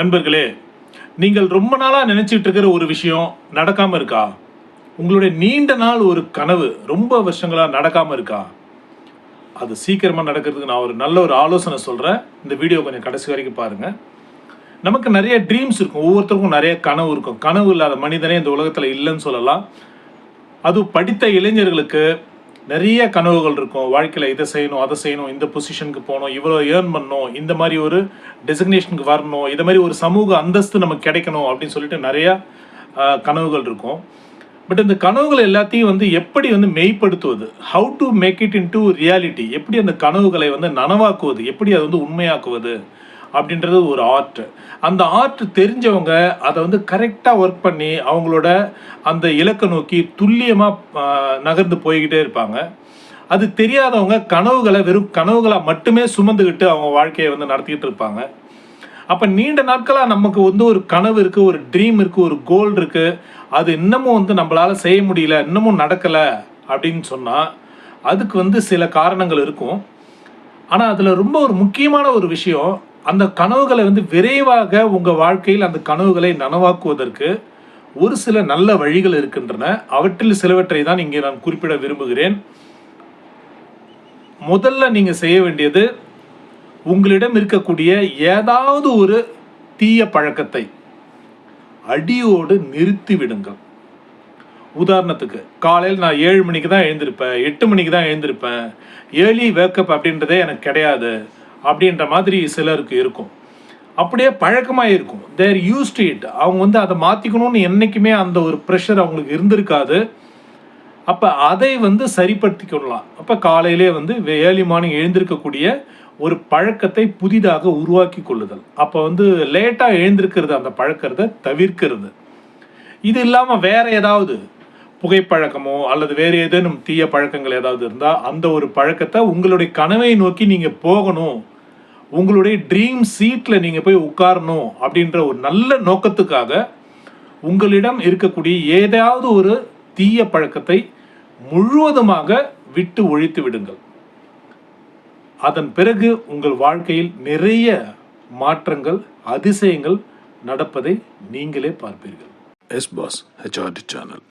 நண்பர்களே நீங்கள் ரொம்ப நாளாக நினச்சிட்டு இருக்கிற ஒரு விஷயம் நடக்காமல் இருக்கா? உங்களுடைய நீண்ட நாள் ஒரு கனவு ரொம்ப வருஷங்களாக நடக்காமல் இருக்கா? அது சீக்கிரமாக நடக்கிறதுக்கு நான் ஒரு நல்ல ஒரு ஆலோசனை சொல்கிறேன் இந்த வீடியோ கொஞ்சம் கடைசி வரைக்கும் பாருங்கள் நமக்கு நிறைய ட்ரீம்ஸ் இருக்கும். ஒவ்வொருத்தருக்கும் நிறைய கனவு இருக்கும். கனவு இல்லாத மனிதனே இந்த உலகத்தில் இல்லைன்னு சொல்லலாம். அது படித்த இளைஞர்களுக்கு நிறைய கனவுகள் இருக்கும். வாழ்க்கையில் இதை செய்யணும் அதை செய்யணும் இந்த பொசிஷனுக்கு போகணும் இவ்வளோ ஏர்ன் பண்ணணும் இந்த மாதிரி ஒரு டெசிக்னேஷனுக்கு வரணும் இதை மாதிரி ஒரு சமூக அந்தஸ்து நமக்கு கிடைக்கணும் அப்படின்னு சொல்லிட்டு நிறையா கனவுகள் இருக்கும். பட் இந்த கனவுகள் எல்லாத்தையும் வந்து எப்படி வந்து மெய்ப்படுத்துவது? How to make it into reality எப்படி அந்த கனவுகளை வந்து நனவாக்குவது? எப்படி அதை வந்து உண்மையாக்குவது? அப்படின்றது ஒரு ஆர்ட் அந்த ஆர்ட் தெரிஞ்சவங்க அதை வந்து கரெக்டாக ஒர்க் பண்ணி அவங்களோட அந்த இலக்கை நோக்கி துல்லியமாக நகர்ந்து போய்கிட்டே இருப்பாங்க. அது தெரியாதவங்க கனவுகளை வெறும் கனவுகளாக மட்டுமே சுமந்துக்கிட்டு அவங்க வாழ்க்கையை வந்து நடத்திக்கிட்டு இருப்பாங்க. அப்போ நீண்ட நாட்களாக நமக்கு வந்து ஒரு கனவு இருக்குது ஒரு ட்ரீம் இருக்குது ஒரு கோல் இருக்குது அது இன்னமும் வந்து நம்மளால் செய்ய முடியல இன்னமும் நடக்கலை அப்படின்னு சொன்னால் அதுக்கு வந்து சில காரணங்கள் இருக்கும். ஆனால் அதில் ரொம்ப ஒரு முக்கியமான ஒரு விஷயம் அந்த கனவுகளை வந்து விரைவாக உங்கள் வாழ்க்கையில் அந்த கனவுகளை நனவாக்குவதற்கு ஒரு சில நல்ல வழிகள் இருக்கின்றன. அவற்றில் சிலவற்றை தான் இங்கே நான் குறிப்பிட விரும்புகிறேன். முதல்ல நீங்கள் செய்ய வேண்டியது உங்களிடம் இருக்கக்கூடிய ஏதாவது ஒரு தீய பழக்கத்தை அடியோடு நிறுத்தி விடுங்கள். உதாரணத்துக்கு காலையில் நான் ஏழு மணிக்கு தான் எழுந்திருப்பேன் எட்டு மணிக்கு தான் எழுந்திருப்பேன் ஏர்லி வேக்கப் அப்படின்றதே எனக்கு கிடையாது. அப்படின்ற மாதிரி சிலருக்கு இருக்கும். அப்படியே பழக்கமாக இருக்கும். தேர் யூஸ் டு இட் அவங்க வந்து அதை மாற்றிக்கணும்னு என்றைக்குமே அந்த ஒரு ப்ரெஷர் அவங்களுக்கு இருந்திருக்காது. அப்போ அதை வந்து சரிப்படுத்திக்கொள்ளலாம். அப்போ காலையிலே வந்து ஏர்லி மார்னிங் எழுந்திருக்கக்கூடிய ஒரு பழக்கத்தை புதிதாக உருவாக்கி கொள்ளுதல். அப்போ வந்து லேட்டாக எழுந்திருக்கிறது அந்த பழக்கத்தை தவிர்க்கிறது. இது இல்லாமல் வேற ஏதாவது புகைப்பழக்கமோ அல்லது வேறு ஏதேனும் தீய பழக்கங்கள் ஏதாவது இருந்தால் அந்த ஒரு பழக்கத்தை உங்களுடைய கனவை நோக்கி நீங்கள் போகணும். உங்களுடைய ட்ரீம் சீட்டில் நீங்கள் போய் உட்காரணும் அப்படின்ற ஒரு நல்ல நோக்கத்துக்காக உங்களிடம் இருக்கக்கூடிய ஏதாவது ஒரு தீய பழக்கத்தை முழுவதுமாக விட்டு ஒழித்து விடுங்கள். அதன் பிறகு உங்கள் வாழ்க்கையில் நிறைய மாற்றங்கள் அதிசயங்கள் நடப்பதை நீங்களே பார்ப்பீர்கள். S pass HRD channel